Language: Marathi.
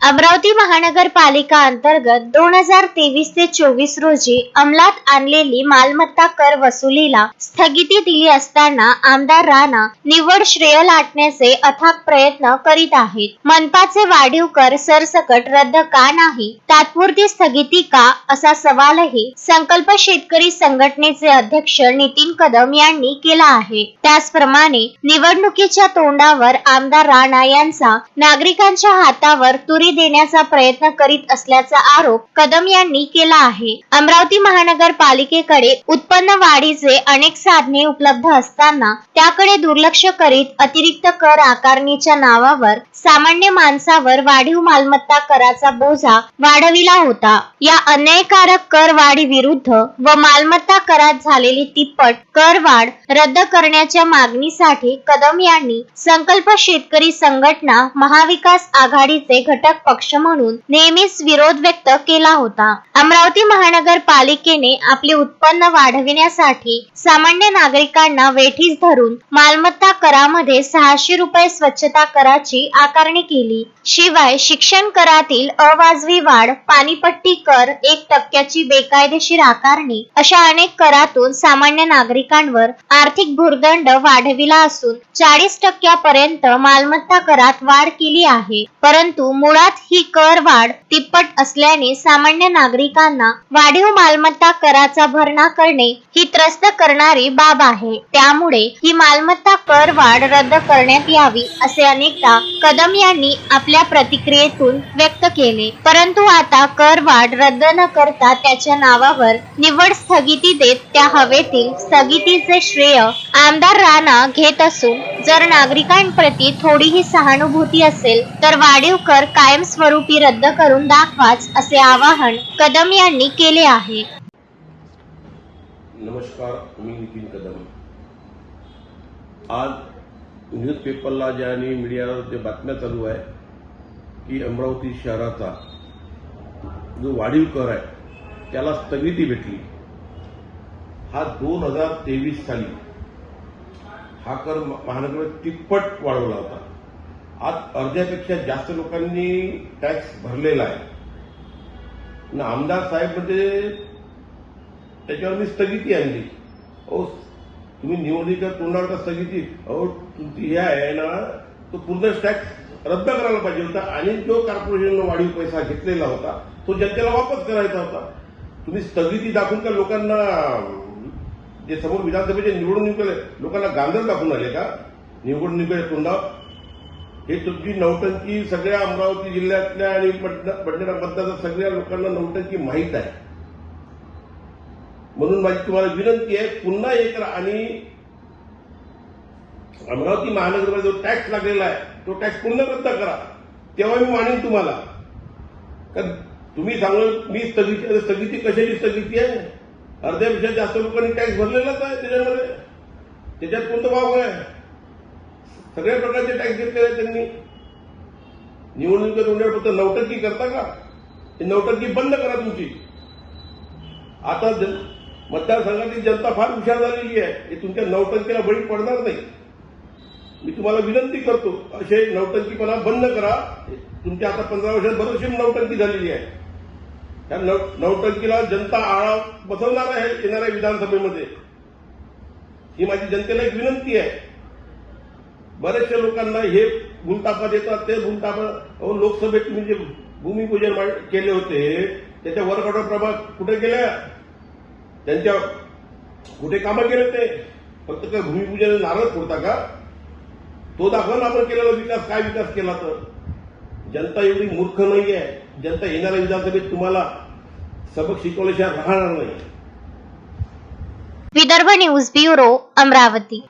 अमरावती महानगरपालिका अंतर्गत दोन हजार तेवीस ते चोवीस रोजी अंमलात आणलेली मालमत्ता कर वसुलीला स्थगिती दिली असताना आमदार राणा निव्वळ श्रेय लाटण्याचे अथक प्रयत्न करीत आहेत. मनपाचे वाढीव कर सरसकट रद्द का नाही तात्पुरती स्थगिती का असा सवालही संकल्प शेतकरी संघटनेचे अध्यक्ष नितीन कदम यांनी केला आहे. त्याचप्रमाणे निवडणुकीच्या तोंडावर आमदार राणा यांचा नागरिकांच्या हातावर तुरी देण्याचा प्रयत्न करीत असल्याचा आरोप कदम यांनी केला आहे. अमरावती महानगरपालिकेकडे उत्पन्न वाढीचे अनेक साधने उपलब्ध असताना त्याकडे दुर्लक्ष करीत अतिरिक्त कर आकारणीच्या नावावर सामान्य माणसावर वाढीव मालमत्ता कराचा बोजा वाढविला होता. या अन्यायकारक कर वाढी विरुद्ध व मालमत्ता करात झालेली तिप्पट कर वाढ रद्द करण्याच्या मागणीसाठी कदम यांनी संकल्प शेतकरी संघटना महाविकास आघाडीचे घटक पक्ष म्हणून नेहमीच विरोध व्यक्त केला होता. अमरावती महानगरपालिकेने आपले उत्पन्न वाढविण्यासाठी सामान्य नागरिकांना वेठीस धरून मालमत्ता स्वच्छता करामध्ये सहाशे रुपये स्वच्छता कराची आकारणी केली. शिवाय शिक्षण करातील अवाजवी वाढ पाणीपट्टी कर एक टक्क्याची बेकायदेशीर आकारणी अशा अनेक करातून सामान्य नागरिकांवर आर्थिक भुर्दंड वाढविला असून चाळीस टक्क्यापर्यंत मालमत्ता करात वाढ केली आहे. परंतु मुळात ही कर वाढ तिप्पट असल्याने सामान्य नागरिकांना वाढीव मालमत्ता कराचा भरणा करणे ही त्रस्त करणारी बाब आहे. त्यामुळे ही मालमत्ता कर वाढ रद्द करण्यात यावी असे अनेकदा कदम यांनी आपल्या प्रतिक्रियेतून व्यक्त केले. परंतु आता कर वाढ रद्द न करता त्याच्या नावावर निवड स्थगिती देत त्या हवेतील स्थगितीचे श्रेय आमदार राणा घेत असून जर नागरिकांप्रती थोडीही सहानुभूती असेल तर वाढीव कर कायमस्वरूपी रद्द करून दाखवाच असे आवाहन कदम यांनी केले आहे. नमस्कार मी नितीन कदम. आज न्यूजपेपरला ज्या आणि मीडियावर जे बातम्या चालू आहे की अमरावती शहराचा जो वाढीव कर आहे त्याला स्थगिती भेटली. हा दोन हजार तेवीस साली हा कर महानगर तिप्पट वाढवला होता. आज अर्ध्यापेक्षा जास्त लोकांनी टॅक्स भरलेला आहे. ना आमदार साहेब म्हणजे त्याच्यावर मी स्थगिती आणली. तुम्ही निवडणुकीच्या तोंडावर का स्थगिती अहो तुमची हे आहे ना तो पूर्ण टॅक्स रद्द करायला पाहिजे होता आणि जो कॉर्पोरेशननं वाढीव पैसा घेतलेला होता. तो जनतेला वापस करायचा होता. तुम्ही स्थगिती दाखवून का लोकांना जे समोर विधानसभेचे निवडणुकीला लोकांना गांधर दाखवून आले का? निवडणुकीच्या तोंडावर? हे तुमची नौटंकी सगळ्या अमरावती जिल्ह्यातल्या आणि पटना मतदार सगळ्या लोकांना नौटंकी माहीत आहे. म्हणून माझी तुम्हाला विनंती आहे पुन्हा एक करा आणि अमरावती महानगरमध्ये जो टॅक्स लागलेला आहे तो टॅक्स पुन्हा रद्द करा. तेव्हा मी मानेन तुम्हाला. कारण तुम्ही सांगू मी स्थगिती स्थगिती कशाची स्थगिती आहे? अर्ध्यापेक्षा जास्त लोकांनी टॅक्स भरलेलाच आहे त्याच्यामध्ये त्याच्यात कोणतं भाव आहे? सगळ्या प्रकारचे टॅक्स घेतलेले आहेत त्यांनी. निवडणुकीत तोंडावर फक्त नौटंकी करता का? ही नौटंकी बंद करा तुमची. आता मतदारसंघातील जनता फार हुशार झालेली आहे. हे तुमच्या नौटंकीला बळी पडणार नाही. मी तुम्हाला विनंती करतो असे नौटंकीपणा बंद करा. तुमच्या आता पंधरा वर्षात बरोचशी नौटंकी झालेली आहे. त्या नौ नौटंकीला जनता आळा बसवणार आहे येणाऱ्या विधानसभेमध्ये. ही माझी जनतेला एक विनंती आहे. बऱ्याचशा लोकांना हे भूलतापा देतात ते भूलतापा अहो लोकसभेत तुम्ही जे भूमिपूजन केले होते त्याच्या वर्कआउट प्रभाग कुठे गेल्या? त्यांच्या कुठे कामं केले ते? फक्त काय भूमिपूजन नारळ फोडता का? तो दाखवा आपण केलेला विकास काय विकास केला तर. जनता एवढी मूर्ख नाही आहे जनता येणाऱ्या विधानसभेत तुम्हाला सबक शिकवल्याशिवाय राहणार नाही. Vidarbha news bureau Amravati.